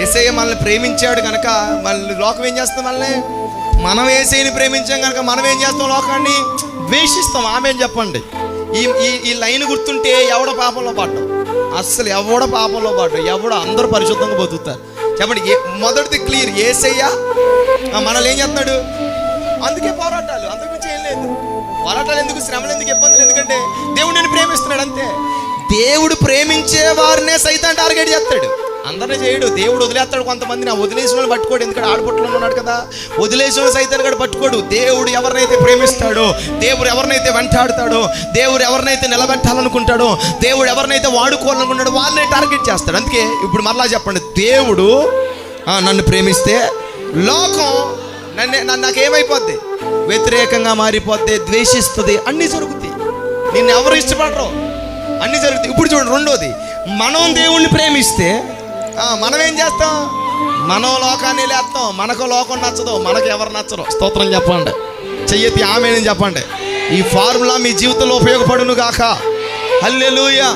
ఏసయ్య మనల్ని ప్రేమించాడు కనుక మళ్ళీ లోకం ఏం చేస్తాం మనల్ని? మనం ఏసైని ప్రేమించాం కనుక మనం ఏం చేస్తాం లోకాన్ని? ద్వేషిస్తాం. ఆమె చెప్పండి? ఈ ఈ ఈ లైన్ గుర్తుంటే ఎవడ పాపంలో పడ్డం అస్సలు ఎవడ పాపంలో పడ్డం ఎవడ? అందరూ పరిశుద్ధంగా బతుకుతారు. చెప్పండి ఏ మొదటిది క్లియర్. ఏసయ్య మనల్ని ఏం చేస్తున్నాడు? అందుకే పోరాటాలు. అంతకుమించి ఏం లేదు. పోరాటాలు ఎందుకు? శ్రమలు ఎందుకు? ఇబ్బందులు ఎందుకంటే దేవుడు నేను ప్రేమిస్తున్నాడు అంతే. దేవుడు ప్రేమించే వారినే సైతం టార్గెట్ చేస్తాడు. అందరినీ చేయడు. దేవుడు వదిలేస్తాడు కొంతమంది నా వదిలేసిన వాళ్ళు పట్టుకోడు. ఎందుకంటే ఆడపట్టులో ఉన్నాడు కదా. వదిలేసిన వాళ్ళు సైతాన్ని కూడా పట్టుకోడు. దేవుడు ఎవరినైతే ప్రేమిస్తాడో దేవుడు ఎవరినైతే వెంటాడుతాడో దేవుడు ఎవరినైతే నిలబెట్టాలనుకుంటాడో దేవుడు ఎవరినైతే వాడుకోవాలనుకుంటాడో వాళ్ళని టార్గెట్ చేస్తాడు. అందుకే ఇప్పుడు మరలా చెప్పండి. దేవుడు నన్ను ప్రేమిస్తే లోకం నన్ను నన్ను నాకేమైపోద్ది? వ్యతిరేకంగా మారిపోద్ది ద్వేషిస్తుంది అన్నీ జరుగుతాయి. నిన్ను ఎవరు ఇష్టపడరు? అన్నీ జరుగుతాయి. ఇప్పుడు చూడండి రెండోది. మనం దేవుణ్ణి ప్రేమిస్తే మనం ఏం చేస్తాం? మనం లోకాన్ని లేస్తాం మనకు లోకం నచ్చదు మనకు ఎవరు నచ్చరు. స్తోత్రం చెప్పండి. చెయ్యతి ఆమె చెప్పండి. ఈ ఫార్ములా మీ జీవితంలో ఉపయోగపడును గాక హల్లెలూయా.